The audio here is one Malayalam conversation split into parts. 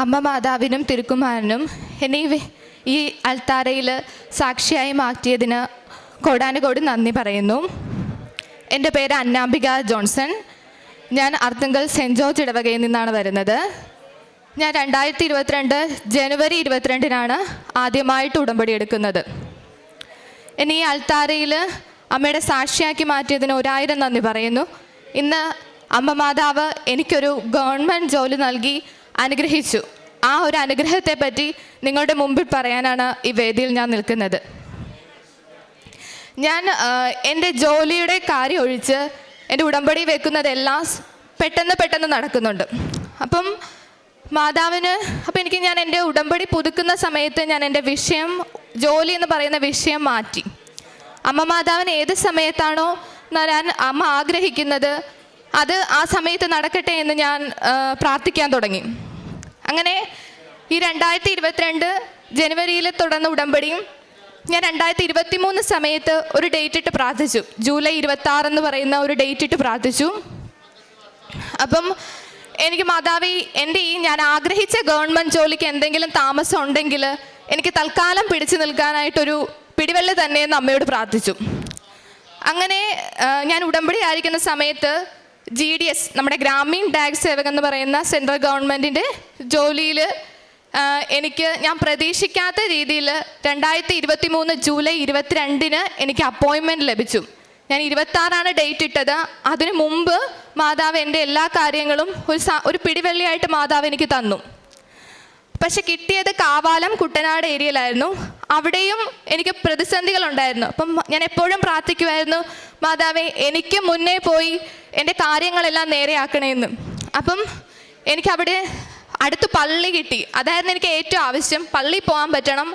അമ്മ മാതാവിനും തിരുക്കുമാരനും എന്നെ ഈ അൽത്താരയിൽ സാക്ഷിയായി മാറ്റിയതിന് കോടാനുകോടി നന്ദി പറയുന്നു. എന്റെ പേര് അന്നാംബിക ജോൺസൺ. ഞാൻ അർത്തുങ്കൽ സെന്റ് ജോർജ് ഇടവകയിൽ നിന്നാണ് വരുന്നത്. ഞാൻ രണ്ടായിരത്തി ഇരുപത്തിരണ്ട് ജനുവരി ഇരുപത്തിരണ്ടിനാണ് ആദ്യമായിട്ട് ഉടമ്പടി എടുക്കുന്നത്. ഇനി ഈ അൽത്താരയിൽ അമ്മയുടെ സാക്ഷിയാക്കി മാറ്റിയതിന് ഒരായിരം നന്ദി പറയുന്നു. ഇന്ന് അമ്മ മാതാവ് എനിക്കൊരു ഗവൺമെന്റ് ജോലി നൽകി അനുഗ്രഹിച്ചു. ആ ഒരു അനുഗ്രഹത്തെ പറ്റി നിങ്ങളുടെ മുമ്പിൽ പറയാനാണ് ഈ വേദിയിൽ ഞാൻ നിൽക്കുന്നത്. ഞാൻ എന്റെ ജോലിയുടെ കാര്യം ഒഴിച്ച് എന്റെ ഉടമ്പടി വെക്കുന്നതെല്ലാം പെട്ടെന്ന് പെട്ടെന്ന് നടക്കുന്നുണ്ട്. അപ്പം മാതാവിന് അപ്പം എനിക്ക് ഞാൻ എന്റെ ഉടമ്പടി പുതുക്കുന്ന സമയത്ത് ഞാൻ എന്റെ വിഷയം ജോലി എന്ന് പറയുന്ന വിഷയം മാറ്റി. അമ്മ മാതാവിന് ഏത് സമയത്താണോ ഞാൻ അമ്മ ആഗ്രഹിക്കുന്നത് അത് ആ സമയത്ത് നടക്കട്ടെ എന്ന് ഞാൻ പ്രാർത്ഥിക്കാൻ തുടങ്ങി. അങ്ങനെ ഈ രണ്ടായിരത്തി ഇരുപത്തിരണ്ട് ജനുവരിയിൽ തുടർന്ന ഉടമ്പടിയും ഞാൻ രണ്ടായിരത്തി ഇരുപത്തി മൂന്ന് സമയത്ത് ഒരു ഡേറ്റ് ഇട്ട് പ്രാർത്ഥിച്ചു. ജൂലൈ ഇരുപത്തി ആറ് എന്ന് പറയുന്ന ഒരു ഡേറ്റ് ഇട്ട് പ്രാർത്ഥിച്ചു. അപ്പം എനിക്ക് മാതാവി എന്റെ ഈ ഞാൻ ആഗ്രഹിച്ച ഗവൺമെന്റ് ജോലിക്ക് എന്തെങ്കിലും താമസം ഉണ്ടെങ്കിൽ എനിക്ക് തൽക്കാലം പിടിച്ചു നിൽക്കാനായിട്ടൊരു പിടിവെള്ളി തന്നെയെന്ന് അമ്മയോട് പ്രാർത്ഥിച്ചു. അങ്ങനെ ഞാൻ ഉടമ്പടി ആയിരിക്കുന്ന സമയത്ത് ജി ഡി എസ് നമ്മുടെ ഗ്രാമീൺ ഡാഗ് സേവക് എന്ന് പറയുന്ന സെൻട്രൽ ഗവൺമെന്റിന്റെ ജോലിയിൽ എനിക്ക് ഞാൻ പ്രതീക്ഷിക്കാത്ത രീതിയിൽ രണ്ടായിരത്തി ഇരുപത്തി മൂന്ന് ജൂലൈ ഇരുപത്തിരണ്ടിന് എനിക്ക് അപ്പോയിൻമെന്റ് ലഭിച്ചു. ഞാൻ ഇരുപത്താറാണ് ഡേറ്റ് ഇട്ടത്. അതിനു മുമ്പ് മാതാവ് എന്റെ എല്ലാ കാര്യങ്ങളും ഒരു ഒരു പിടിവെള്ളിയായിട്ട് മാതാവ് എനിക്ക് തന്നു. പക്ഷെ കിട്ടിയത് കാവാലം കുട്ടനാട് ഏരിയയിലായിരുന്നു. അവിടെയും എനിക്ക് പ്രതിസന്ധികൾ ഉണ്ടായിരുന്നു അപ്പം ഞാൻ എപ്പോഴും പ്രാർത്ഥിക്കുമായിരുന്നു മാതാവേ എനിക്ക് മുന്നേ പോയി എന്റെ കാര്യങ്ങളെല്ലാം നേരെയാക്കണമെന്ന് അപ്പം എനിക്ക് അവിടെ അടുത്ത് പള്ളി കിട്ടി. അതായിരുന്നു എനിക്ക് ഏറ്റവും ആവശ്യം. പള്ളി പോകാൻ പറ്റണം.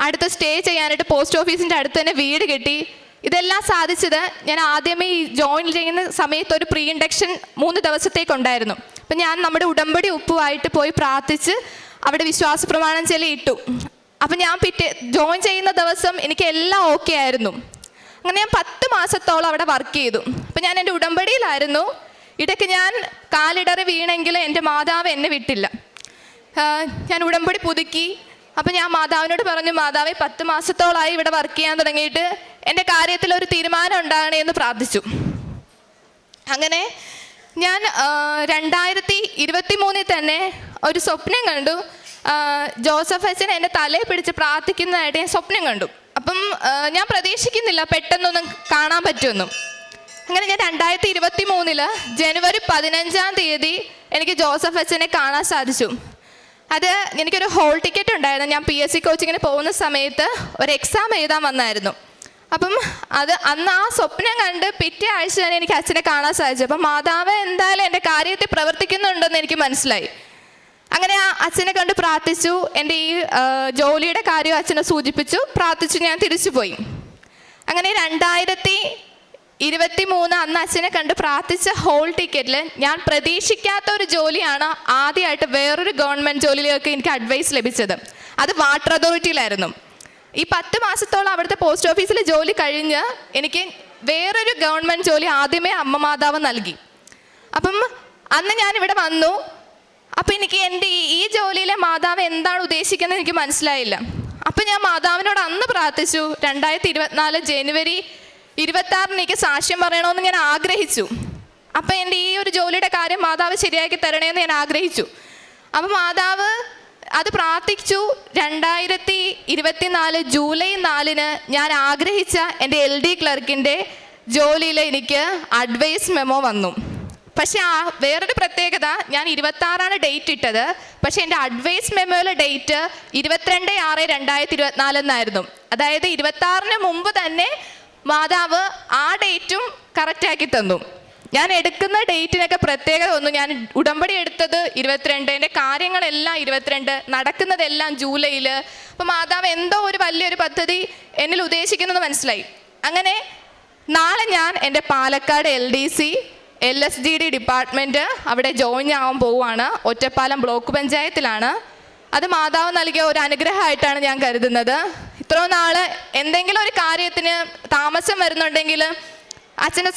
അടുത്ത് സ്റ്റേ ചെയ്യാനായിട്ട് പോസ്റ്റ് ഓഫീസിന്റെ അടുത്ത് തന്നെ വീട് കിട്ടി. ഇതെല്ലാം സാധിച്ചത് ഞാൻ ആദ്യമേ ഈ ജോയിൻ ചെയ്യുന്ന സമയത്ത് ഒരു പ്രീ ഇൻഡക്ഷൻ മൂന്ന് ദിവസത്തേക്കുണ്ടായിരുന്നു. അപ്പം ഞാൻ നമ്മുടെ ഉടമ്പടി ഉപ്പുമായിട്ട് പോയി പ്രാർത്ഥിച്ച് അവിടെ വിശ്വാസ പ്രമാണം ചെല്ലി ഇട്ടു അപ്പം ഞാൻ പിറ്റേ ജോയിൻ ചെയ്യുന്ന ദിവസം എനിക്ക് എല്ലാം ഓക്കെ ആയിരുന്നു. അങ്ങനെ ഞാൻ പത്ത് മാസത്തോളം അവിടെ വർക്ക് ചെയ്തു. അപ്പം ഞാൻ എന്റെ ഉടമ്പടിയിലായിരുന്നു. ഇടയ്ക്ക് ഞാൻ കാലിടറി വീണെങ്കിൽ എന്റെ മാതാവ് എന്നെ വിട്ടില്ല. ഞാൻ ഉടമ്പടി പുതുക്കി. അപ്പം ഞാൻ മാതാവിനോട് പറഞ്ഞു മാതാവെ പത്ത് മാസത്തോളമായി ഇവിടെ വർക്ക് ചെയ്യാൻ തുടങ്ങിയിട്ട് എന്റെ കാര്യത്തിൽ ഒരു തീരുമാനം ഉണ്ടാകണേ എന്ന് പ്രാർത്ഥിച്ചു. അങ്ങനെ ഞാൻ രണ്ടായിരത്തി ഇരുപത്തി മൂന്നിൽ തന്നെ ഒരു സ്വപ്നം കണ്ടു. ജോസഫ് അച്ഛൻ എന്റെ തലയെ പിടിച്ച് പ്രാർത്ഥിക്കുന്നതായിട്ട് ഞാൻ സ്വപ്നം കണ്ടു. അപ്പം ഞാൻ പ്രതീക്ഷിക്കുന്നില്ല പെട്ടെന്നൊന്നും കാണാൻ പറ്റുമെന്നും. അങ്ങനെ ഞാൻ രണ്ടായിരത്തി ഇരുപത്തി മൂന്നിൽ ജനുവരി പതിനഞ്ചാം തീയതി എനിക്ക് ജോസഫ് അച്ഛനെ കാണാൻ സാധിച്ചു. അത് എനിക്കൊരു ഹോൾ ടിക്കറ്റ് ഉണ്ടായിരുന്നു. ഞാൻ പി എസ് സി കോച്ചിങ്ങിന് പോകുന്ന സമയത്ത് ഒരു എക്സാം എഴുതാൻ വന്നായിരുന്നു. അപ്പം അത് അന്ന് ആ സ്വപ്നം കണ്ട് പിറ്റേ ആഴ്ച തന്നെ എനിക്ക് അച്ഛനെ കാണാൻ സാധിച്ചു. അപ്പം മാതാവ് എന്തായാലും എന്റെ കാര്യത്തിൽ പ്രവർത്തിക്കുന്നുണ്ടെന്ന് എനിക്ക് മനസ്സിലായി. അങ്ങനെ ആ അച്ഛനെ കണ്ട് പ്രാർത്ഥിച്ചു. എന്റെ ഈ ജോലിയുടെ കാര്യം അച്ഛനെ സൂചിപ്പിച്ചു. പ്രാർത്ഥിച്ചു ഞാൻ തിരിച്ചു പോയി അങ്ങനെ രണ്ടായിരത്തി ഇരുപത്തി മൂന്ന് അന്ന് അച്ഛനെ കണ്ട് പ്രാർത്ഥിച്ച ഹോൾ ടിക്കറ്റിൽ ഞാൻ പ്രതീക്ഷിക്കാത്ത ഒരു ജോലിയാണ് ആദ്യമായിട്ട് വേറൊരു ഗവൺമെന്റ് ജോലിയിലേക്ക് എനിക്ക് അഡ്വൈസ് ലഭിച്ചത്. അത് വാട്ടർ അതോറിറ്റിയിലായിരുന്നു. ഈ പത്ത് മാസത്തോളം അവിടുത്തെ പോസ്റ്റ് ഓഫീസിൽ ജോലി കഴിഞ്ഞ് എനിക്ക് വേറൊരു ഗവൺമെന്റ് ജോലി ആദ്യമേ അമ്മ മാതാവ് നൽകി. അപ്പം അന്ന് ഞാൻ ഇവിടെ വന്നു. അപ്പം എനിക്ക് എന്റെ ഈ- ജോലിയിലെ മാതാവ് എന്താണ് ഉദ്ദേശിക്കുന്നത് എനിക്ക് മനസ്സിലായില്ല. അപ്പം ഞാൻ മാതാവിനോട് അന്ന് പ്രാർത്ഥിച്ചു. രണ്ടായിരത്തി ഇരുപത്തിനാല് ജനുവരി ഇരുപത്തി ആറിന് എനിക്ക് സാക്ഷ്യം പറയണമെന്ന് ഞാൻ ആഗ്രഹിച്ചു. അപ്പം എന്റെ ഈ ഒരു ജോലിയുടെ കാര്യം മാതാവ് ശരിയാക്കി തരണേന്ന് ഞാൻ ആഗ്രഹിച്ചു. അപ്പം മാതാവ് അത് പ്രാർത്ഥിച്ചു. രണ്ടായിരത്തി ഇരുപത്തിനാല് ജൂലൈ നാലിന് ഞാൻ ആഗ്രഹിച്ച എന്റെ എൽ ഡി ക്ലർക്കിന്റെ ജോലിയിൽ എനിക്ക് അഡ്വൈസ് മെമ്മോ വന്നു. പക്ഷേ ആ വേറൊരു പ്രത്യേകത ഞാൻ ഇരുപത്തി ആറാണ് ഡേറ്റ് ഇട്ടത്. പക്ഷേ എന്റെ അഡ്വൈസ് മെമ്മോയിലെ ഡേറ്റ് ഇരുപത്തിരണ്ട് ആറ് രണ്ടായിരത്തി ഇരുപത്തിനാല് എന്നായിരുന്നു. അതായത് ഇരുപത്താറിന് മുമ്പ് തന്നെ മാതാവ് ആ ഡേറ്റും കറക്റ്റാക്കി തന്നു. ഞാൻ എടുക്കുന്ന ഡേറ്റിനൊക്കെ പ്രത്യേകത ഒന്നും ഞാൻ ഉടമ്പടി എടുത്തത് ഇരുപത്തിരണ്ട് എന്റെ കാര്യങ്ങളെല്ലാം ഇരുപത്തിരണ്ട് നടക്കുന്നതെല്ലാം ജൂലൈയിൽ അപ്പോൾ മാതാവ് എന്തോ ഒരു വലിയൊരു പദ്ധതി എന്നിൽ ഉദ്ദേശിക്കുന്നത് മനസ്സിലായി. അങ്ങനെ നാളെ ഞാൻ എന്റെ Palakkad L D C L S G D department അവിടെ ജോയിൻ ആവാൻ പോവുകയാണ്. ഒറ്റപ്പാലം ബ്ലോക്ക് പഞ്ചായത്തിലാണ്. അത് മാതാവ് നൽകിയ ഒരു അനുഗ്രഹമായിട്ടാണ് ഞാൻ കരുതുന്നത്. ഇത്രയും നാൾ എന്തെങ്കിലും ഒരു കാര്യത്തിന് താമസം വരുന്നുണ്ടെങ്കിൽ അച്ഛന്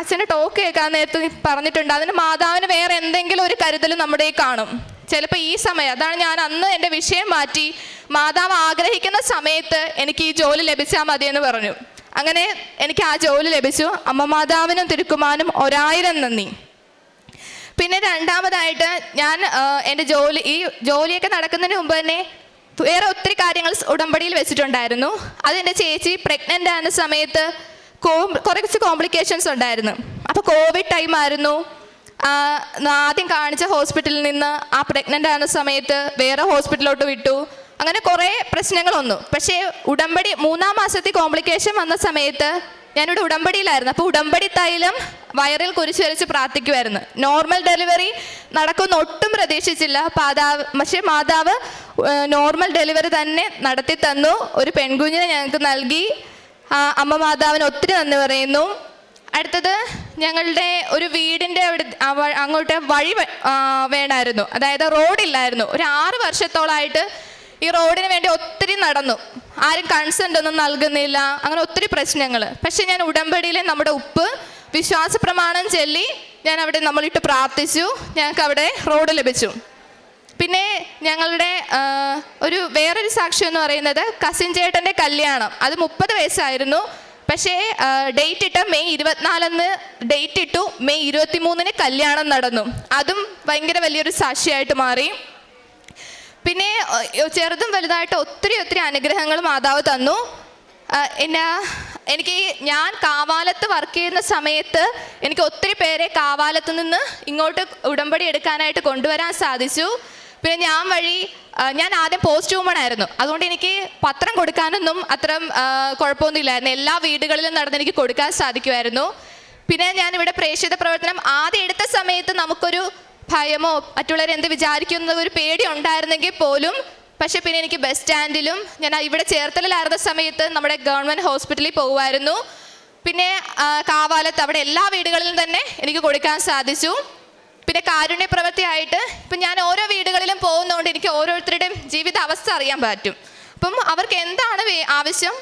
അച്ഛന് ടോക്ക് കേൾക്കാൻ നേരത്ത് പറഞ്ഞിട്ടുണ്ട്. അതിന് മാതാവിന് വേറെ എന്തെങ്കിലും ഒരു കരുതൽ നമ്മുടെ കാണും. ചിലപ്പോൾ ഈ സമയം അതാണ് ഞാൻ അന്ന് എന്റെ വിഷയം മാറ്റി മാതാവ് ആഗ്രഹിക്കുന്ന സമയത്ത് എനിക്ക് ഈ ജോലി ലഭിച്ചാൽ മതിയെന്ന് പറഞ്ഞു. അങ്ങനെ എനിക്ക് ആ ജോലി ലഭിച്ചു. അമ്മ മാതാവിനും തിരുക്കുമാനും ഒരായിരം നന്ദി. പിന്നെ രണ്ടാമതായിട്ട് ഞാൻ എന്റെ ജോലി ഈ ജോലിയൊക്കെ നടക്കുന്നതിന് മുമ്പ് തന്നെ വേറെ ഒത്തിരി കാര്യങ്ങൾ ഉടമ്പടിയിൽ വെച്ചിട്ടുണ്ടായിരുന്നു. അത് എന്റെ ചേച്ചി പ്രഗ്നന്റ് ആകുന്ന സമയത്ത് കുറച്ച് കോംപ്ലിക്കേഷൻസ് ഉണ്ടായിരുന്നു. അപ്പോൾ കോവിഡ് ടൈം ആയിരുന്നു. ആദ്യം കാണിച്ച ഹോസ്പിറ്റലിൽ നിന്ന് ആ പ്രഗ്നന്റ് ആകുന്ന സമയത്ത് വേറെ ഹോസ്പിറ്റലിലോട്ട് വിട്ടു. അങ്ങനെ കുറേ പ്രശ്നങ്ങൾ വന്നു. പക്ഷേ ഉടമ്പടി മൂന്നാം മാസത്തെ കോംപ്ലിക്കേഷൻ വന്ന സമയത്ത് ഞാനിവിടെ ഉടമ്പടിയിലായിരുന്നു. അപ്പോൾ ഉടമ്പടി തൈലം വയറിൽ കുരിശ് വരച്ച് പ്രാർത്ഥിക്കുമായിരുന്നു നോർമൽ ഡെലിവറി നടക്കുമെന്ന് ഒട്ടും പ്രതീക്ഷിച്ചില്ല. പാതാവ് പക്ഷേ മാതാവ് നോർമൽ ഡെലിവറി തന്നെ നടത്തി തന്നു ഒരു പെൺകുഞ്ഞിനെ ഞങ്ങൾക്ക് നൽകി. അമ്മ മാതാവിന് ഒത്തിരി നന്ദി പറയുന്നു. അടുത്തത് ഞങ്ങളുടെ ഒരു വീടിന്റെ അവിടെ അങ്ങോട്ട് വഴി വേണമായിരുന്നു അതായത് റോഡില്ലായിരുന്നു. ഒരു ആറ് വർഷത്തോളമായിട്ട് ഈ റോഡിന് വേണ്ടി ഒത്തിരി നടന്നു. ആരും കൺസെന്റ് ഒന്നും നൽകുന്നില്ല. അങ്ങനെ ഒത്തിരി പ്രശ്നങ്ങൾ പക്ഷെ ഞാൻ ഉടമ്പടിയിലെ നമ്മുടെ ഉപ്പ് വിശ്വാസ പ്രമാണം ചൊല്ലി ഞാൻ അവിടെ നമ്മളിട്ട് പ്രാർത്ഥിച്ചു. ഞങ്ങൾക്ക് അവിടെ റോഡ് ലഭിച്ചു. പിന്നെ ഞങ്ങളുടെ ഒരു വേറൊരു സാക്ഷ്യം എന്ന് പറയുന്നത് കസിൻ ചേട്ടന്റെ കല്യാണം. അത് മുപ്പത് വയസ്സായിരുന്നു. പക്ഷേ ഡേറ്റ് ഇട്ട മെയ് ഇരുപത്തിനാലെന്ന് ഡേറ്റ് ഇട്ടു. മെയ് ഇരുപത്തി മൂന്നിന് കല്യാണം നടന്നു. അതും ഭയങ്കര വലിയൊരു സാക്ഷിയായിട്ട് മാറി. പിന്നെ ചെറുതും വലുതായിട്ട് ഒത്തിരി ഒത്തിരി അനുഗ്രഹങ്ങൾ മാതാവ് തന്നു. എന്നെ എനിക്ക് ഞാൻ കാവാലത്ത് വർക്ക് ചെയ്യുന്ന സമയത്ത് എനിക്ക് ഒത്തിരി പേരെ കാവാലത്ത് നിന്ന് ഇങ്ങോട്ട് ഉടമ്പടി എടുക്കാനായിട്ട് കൊണ്ടുവരാൻ സാധിച്ചു. പിന്നെ ഞാൻ വഴി ഞാൻ ആദ്യം പോസ്റ്റ് വുമൺ ആയിരുന്നു അതുകൊണ്ട് എനിക്ക് പത്രം കൊടുക്കാനൊന്നും അത്ര കുഴപ്പമൊന്നും ഇല്ലായിരുന്നു എല്ലാ വീടുകളിലും നടന്ന് എനിക്ക് കൊടുക്കാൻ സാധിക്കുമായിരുന്നു. പിന്നെ ഞാൻ ഇവിടെ പ്രേക്ഷിത പ്രവർത്തനം ആദ്യം എടുത്ത സമയത്ത് നമുക്കൊരു ഭയമോ മറ്റുള്ളവർ എന്ത് വിചാരിക്കുന്ന ഒരു പേടി ഉണ്ടായിരുന്നെങ്കിൽ പോലും പക്ഷെ പിന്നെ എനിക്ക് ബസ് സ്റ്റാൻഡിലും ഞാൻ ഇവിടെ ചേർത്തലിലായിരുന്ന സമയത്ത് നമ്മുടെ ഗവൺമെന്റ് ഹോസ്പിറ്റലിൽ പോകുമായിരുന്നു. പിന്നെ കാവാലത്ത് അവിടെ എല്ലാ വീടുകളിലും തന്നെ എനിക്ക് കൊടുക്കാൻ സാധിച്ചു. പിന്നെ കാരുണ്യ പ്രവൃത്തിയായിട്ട് ഇപ്പം ഞാൻ ഓരോ വീടുകളിലും പോകുന്നതുകൊണ്ട് എനിക്ക് ഓരോരുത്തരുടെയും ജീവിത അവസ്ഥ അറിയാൻ പറ്റും. അപ്പം അവർക്ക് എന്താണ് ആവശ്യം?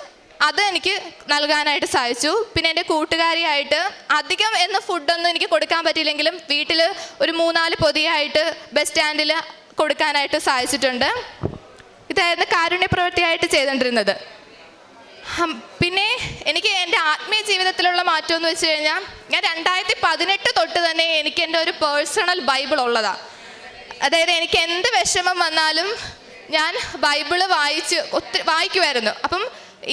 അത് എനിക്ക് നൽകാനായിട്ട് സാധിച്ചു. പിന്നെ എന്റെ കൂട്ടുകാരിയായിട്ട് അധികം എന്ന ഫുഡൊന്നും എനിക്ക് കൊടുക്കാൻ പറ്റിയില്ലെങ്കിലും വീട്ടിൽ ഒരു മൂന്നാൽ പൊതിയായിട്ട് ബസ് സ്റ്റാൻഡിൽ കൊടുക്കാനായിട്ട് സാധിച്ചിട്ടുണ്ട്. ഇതായിരുന്നു കാരുണ്യ പ്രവൃത്തിയായിട്ട് ചെയ്തുകൊണ്ടിരുന്നത്. പിന്നെ എനിക്ക് എന്റെ ആത്മീയ ജീവിതത്തിലുള്ള മാറ്റം എന്ന് വെച്ച് കഴിഞ്ഞാൽ ഞാൻ രണ്ടായിരത്തി പതിനെട്ട് തൊട്ട് തന്നെ എനിക്ക് എന്റെ ഒരു പേഴ്സണൽ ബൈബിൾ ഉള്ളതാണ് അതായത് എനിക്ക് എന്ത് വിഷമം വന്നാലും ഞാൻ ബൈബിൾ വായിച്ച് ഒത്തിരി വായിക്കുമായിരുന്നു അപ്പം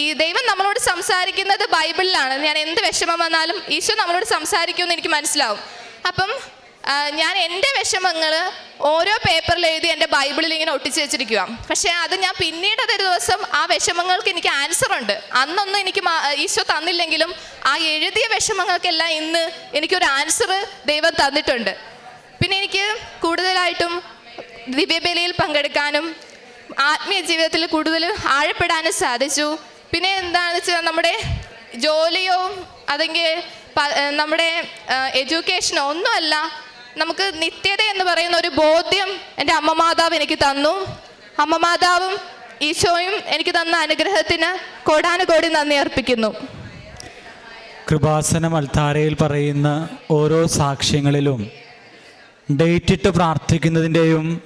ഈ ദൈവം നമ്മളോട് സംസാരിക്കുന്നത് ബൈബിളിലാണ്. ഞാൻ എന്ത് വിഷമം വന്നാലും ഈശോ നമ്മളോട് സംസാരിക്കുമെന്ന് എനിക്ക് മനസ്സിലാവും. അപ്പം ഞാൻ എന്റെ വിഷമങ്ങൾ ഓരോ പേപ്പറിൽ എഴുതി എന്റെ ബൈബിളിൽ ഇങ്ങനെ ഒട്ടിച്ച് വെച്ചിരിക്കുക പക്ഷേ അത് ഞാൻ പിന്നീട് അതൊരു ദിവസം ആ വിഷമങ്ങൾക്ക് എനിക്ക് ആൻസർ ഉണ്ട്. അന്നൊന്നും എനിക്ക് ഈശോ തന്നില്ലെങ്കിലും ആ എഴുതിയ വിഷമങ്ങൾക്കെല്ലാം ഇന്ന് എനിക്കൊരു ആൻസർ ദൈവം തന്നിട്ടുണ്ട്. പിന്നെ എനിക്ക് കൂടുതലായിട്ടും ദിവ്യബലിയിൽ പങ്കെടുക്കാനും ആത്മീയ ജീവിതത്തിൽ കൂടുതൽ ആഴപ്പെടാനും സാധിച്ചു. പിന്നെ എന്താണെന്ന് വെച്ചാൽ നമ്മുടെ ജോലിയോ അതെങ്കിൽ നമ്മുടെ എഡ്യൂക്കേഷനോ ഒന്നുമല്ല നമുക്ക് നിത്യത എന്ന് പറയുന്ന ഒരു ബോധ്യം എന്റെ അമ്മ മാതാവ് എനിക്ക് തന്നു. അമ്മ മാതാവും ഈശോയും എനിക്ക് തന്ന അനുഗ്രഹത്തിന് കോടാനുകോടി നന്ദി അർപ്പിക്കുന്നു. കൃപാസനം അൽത്താരയിൽ പറയുന്ന ഓരോ സാക്ഷ്യങ്ങളിലും ഡേറ്റിട്ട് പ്രാർത്ഥിക്കുന്നതിന്റെയും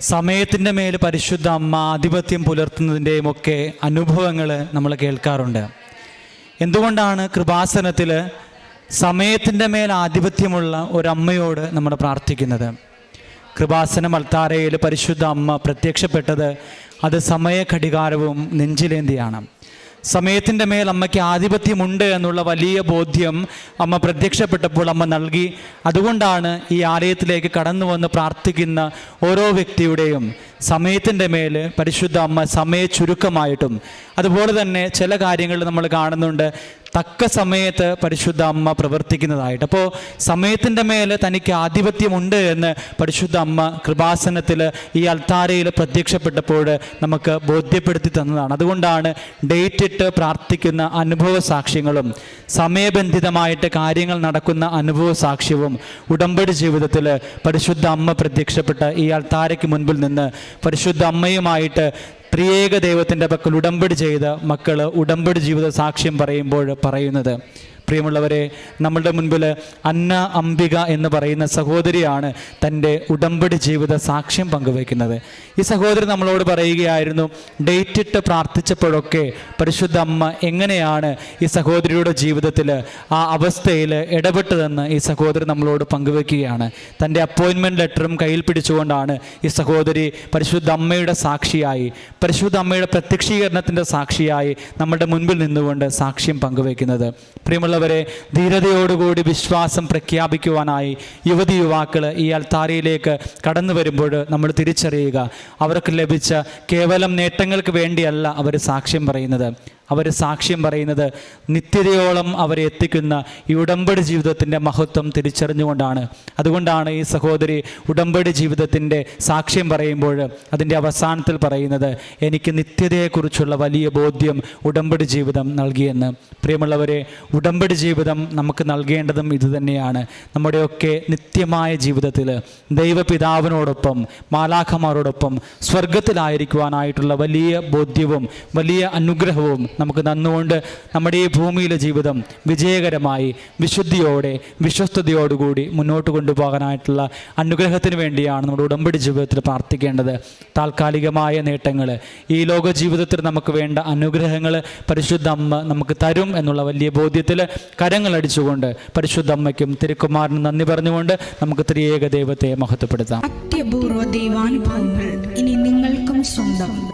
സമയത്തിന്റെ മേൽ പരിശുദ്ധ അമ്മ ആധിപത്യം പുലർത്തുന്നതിന്റെയും ഒക്കെ അനുഭവങ്ങൾ നമ്മൾ കേൾക്കാറുണ്ട്. എന്തുകൊണ്ടാണ് കൃപാസനത്തിൽ സമയത്തിന്റെ മേൽ ആധിപത്യമുള്ള ഒരമ്മയോട് നമ്മൾ പ്രാർത്ഥിക്കുന്നത്. കൃപാസനം അൾത്താരയിൽ പരിശുദ്ധ അമ്മ പ്രത്യക്ഷപ്പെട്ടത് അത് സമയ ഘടികാരവും നെഞ്ചിലേന്തിയാണ്. സമയത്തിന്റെ മേൽ അമ്മയ്ക്ക് ആധിപത്യമുണ്ട് എന്നുള്ള വലിയ ബോധ്യം അമ്മ പ്രത്യക്ഷപ്പെട്ടപ്പോൾ അമ്മ നൽകി. അതുകൊണ്ടാണ് ഈ ആലയത്തിലേക്ക് കടന്നു വന്ന് പ്രാർത്ഥിക്കുന്ന ഓരോ വ്യക്തിയുടെയും സമയത്തിന്റെ മേൽ പരിശുദ്ധ അമ്മ സമയ ചുരുക്കമായിട്ടും അതുപോലെ തന്നെ ചില കാര്യങ്ങൾ നമ്മൾ കാണുന്നുണ്ട്. തക്ക സമയത്ത് പരിശുദ്ധ അമ്മ പ്രവർത്തിക്കുന്നതായിട്ട്. അപ്പോൾ സമയത്തിന്റെ മേൽ തനിക്ക് ആധിപത്യമുണ്ട് എന്ന് പരിശുദ്ധ അമ്മ കൃപാസനത്തിൽ ഈ അൽത്താരയിൽ പ്രത്യക്ഷപ്പെട്ടപ്പോൾ നമുക്ക് ബോധ്യപ്പെടുത്തി തന്നതാണ്. അതുകൊണ്ടാണ് ഡേറ്റ് ഇട്ട് പ്രാർത്ഥിക്കുന്ന അനുഭവ സാക്ഷ്യങ്ങളും സമയബന്ധിതമായിട്ട് കാര്യങ്ങൾ നടക്കുന്ന അനുഭവ സാക്ഷ്യവും ഉടമ്പടി ജീവിതത്തിൽ പരിശുദ്ധ അമ്മ പ്രത്യക്ഷപ്പെട്ട ഈ അൽത്താരയ്ക്ക് മുൻപിൽ നിന്ന് പരിശുദ്ധ അമ്മയുമായിട്ട് ത്രിയേക ദൈവത്തിന്റെ പക്കൽ ഉടമ്പടി ചെയ്ത് മക്കൾ ഉടമ്പടി ജീവിത സാക്ഷ്യം പറയുമ്പോൾ പറയുന്നത് പ്രിയമുള്ളവരെ നമ്മളുടെ മുൻപിൽ അന്ന അംബിക എന്ന് പറയുന്ന സഹോദരിയാണ് തന്റെ ഉടമ്പടി ജീവിത സാക്ഷ്യം പങ്കുവയ്ക്കുന്നത്. ഈ സഹോദരി നമ്മളോട് പറയുകയായിരുന്നു ഡേറ്റ് ഇട്ട് പ്രാർത്ഥിച്ചപ്പോഴൊക്കെ പരിശുദ്ധ അമ്മ എങ്ങനെയാണ് ഈ സഹോദരിയുടെ ജീവിതത്തിൽ ആ അവസ്ഥയിൽ ഇടപെട്ടതെന്ന് ഈ സഹോദരി നമ്മളോട് പങ്കുവെക്കുകയാണ് തന്റെ അപ്പോയിൻമെന്റ് ലെറ്ററും കയ്യിൽ പിടിച്ചുകൊണ്ടാണ് ഈ സഹോദരി പരിശുദ്ധ അമ്മയുടെ സാക്ഷിയായി പരിശുദ്ധ അമ്മയുടെ പ്രത്യക്ഷീകരണത്തിന്റെ സാക്ഷിയായി നമ്മുടെ മുൻപിൽ നിന്നുകൊണ്ട് സാക്ഷ്യം പങ്കുവെക്കുന്നത് പ്രിയമുള്ളവരെ ധീരതയോടുകൂടി വിശ്വാസം പ്രഖ്യാപിക്കുവാനായി യുവതി യുവാക്കൾ ഈ അൽത്താരയിലേക്ക് കടന്നു വരുമ്പോൾ നമ്മൾ തിരിച്ചറിയുക. അവർക്ക് ലഭിച്ച കേവലം നേട്ടങ്ങൾക്ക് വേണ്ടിയല്ല അവർ സാക്ഷ്യം പറയുന്നത്. അവർ സാക്ഷ്യം പറയുന്നത് നിത്യതയോളം അവരെ എത്തിക്കുന്ന ഈ ഉടമ്പടി ജീവിതത്തിന്റെ മഹത്വം തിരിച്ചറിഞ്ഞുകൊണ്ടാണ്. അതുകൊണ്ടാണ് ഈ സഹോദരി ഉടമ്പടി ജീവിതത്തിന്റെ സാക്ഷ്യം പറയുമ്പോൾ അതിന്റെ അവസാനത്തിൽ പറയുന്നത് എനിക്ക് നിത്യതയെക്കുറിച്ചുള്ള വലിയ ബോധ്യം ഉടമ്പടി ജീവിതം നൽകിയെന്ന്. പ്രിയമുള്ളവരെ ഉടമ്പടി ജീവിതം നമുക്ക് നൽകേണ്ടതും ഇതുതന്നെയാണ് നമ്മുടെയൊക്കെ നിത്യമായ ജീവിതത്തിൽ ദൈവപിതാവിനോടൊപ്പം മാലാഖമാരോടൊപ്പം സ്വർഗത്തിലായിരിക്കുവാനായിട്ടുള്ള വലിയ ബോധ്യവും വലിയ അനുഗ്രഹവും നമുക്ക് നന്നുകൊണ്ട് നമ്മുടെ ഈ ഭൂമിയിലെ ജീവിതം വിജയകരമായി വിശുദ്ധിയോടെ വിശ്വസ്തയോടുകൂടി മുന്നോട്ട് കൊണ്ടുപോകാനായിട്ടുള്ള അനുഗ്രഹത്തിന് വേണ്ടിയാണ് നമ്മുടെ ഉടമ്പടി ജീവിതത്തിൽ പ്രാർത്ഥിക്കേണ്ടത്. താൽക്കാലികമായ നേട്ടങ്ങൾ ഈ ലോക ജീവിതത്തിൽ നമുക്ക് വേണ്ട അനുഗ്രഹങ്ങൾ പരിശുദ്ധ അമ്മ നമുക്ക് തരും എന്നുള്ള വലിയ ബോധ്യത്തിൽ കരങ്ങളടിച്ചുകൊണ്ട് പരിശുദ്ധ അമ്മയ്ക്കും തിരുക്കുമാറിനും നന്ദി പറഞ്ഞുകൊണ്ട് നമുക്ക് ത്രിയേക ദൈവത്തെ മഹത്വപ്പെടുത്താം. അത്യപൂർവ ദൈവാനുഭവങ്ങൾ ഇനി നിങ്ങൾക്കും സ്വന്തം.